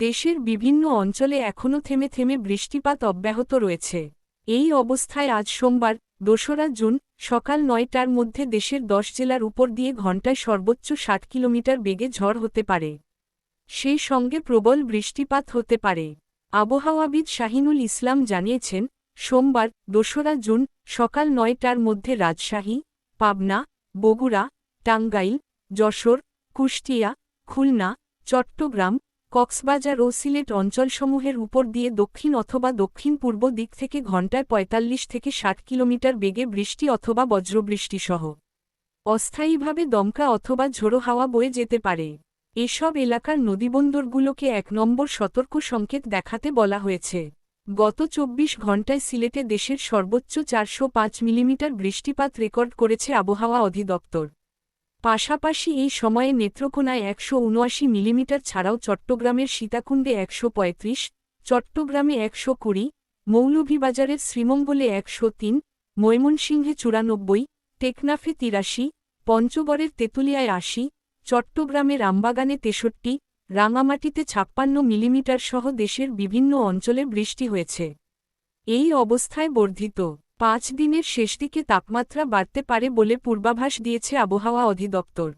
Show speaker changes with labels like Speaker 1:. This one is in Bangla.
Speaker 1: দেশের বিভিন্ন অঞ্চলে এখনও থেমে থেমে বৃষ্টিপাত অব্যাহত রয়েছে। এই অবস্থায় আজ সোমবার, দোসরা জুন, সকাল নয়টার মধ্যে দেশের দশ জেলার উপর দিয়ে ঘণ্টায় সর্বোচ্চ ষাট কিলোমিটার বেগে ঝড় হতে পারে। সেই সঙ্গে প্রবল বৃষ্টিপাত হতে পারে। আবহাওয়াবিদ শাহিনুল ইসলাম জানিয়েছেন, সোমবার, দোসরা জুন, সকাল নয়টার মধ্যে রাজশাহী, পাবনা, বগুড়া, টাঙ্গাইল, যশোর, কুষ্টিয়া, খুলনা, চট্টগ্রাম কক্সবাজার ও সিলেট অঞ্চলসমূহের উপর দিয়ে দক্ষিণ অথবা দক্ষিণ পূর্ব দিক থেকে ঘণ্টায় ৪৫ থেকে ষাট কিলোমিটার বেগে বৃষ্টি অথবা বজ্রবৃষ্টিসহ। অস্থায়ীভাবে দমকা অথবা ঝোড়ো হাওয়া বয়ে যেতে পারে। এসব এলাকার নদীবন্দরগুলোকে এক নম্বর সতর্ক সংকেত দেখাতে বলা হয়েছে। গত চব্বিশ ঘণ্টায় সিলেটে দেশের সর্বোচ্চ চারশো পাঁচ মিলিমিটার বৃষ্টিপাত রেকর্ড করেছে আবহাওয়া অধিদপ্তর। পাশাপাশি এই সময়ে নেত্রকোনায় একশো উনআশি মিলিমিটার ছাড়াও চট্টগ্রামের সীতাকুণ্ডে একশো পঁয়ত্রিশ, চট্টগ্রামে একশো কুড়ি, মৌলভীবাজারের শ্রীমঙ্গলে একশো তিন, ময়মনসিংহে চুরানব্বই, টেকনাফে তিরাশি, পঞ্চগড়ের তেঁতুলিয়ায় আশি, চট্টগ্রামের আমবাগানে তেষট্টি, রাঙামাটিতে ছাপ্পান্ন মিলিমিটার সহ দেশের বিভিন্ন অঞ্চলে বৃষ্টি হয়েছে। এই অবস্থায় বর্ধিত। পাঁচ দিনের শেষ দিকে তাপমাত্রা বাড়তে পারে বলে পূর্বাভাস দিয়েছে আবহাওয়া অধিদপ্তর।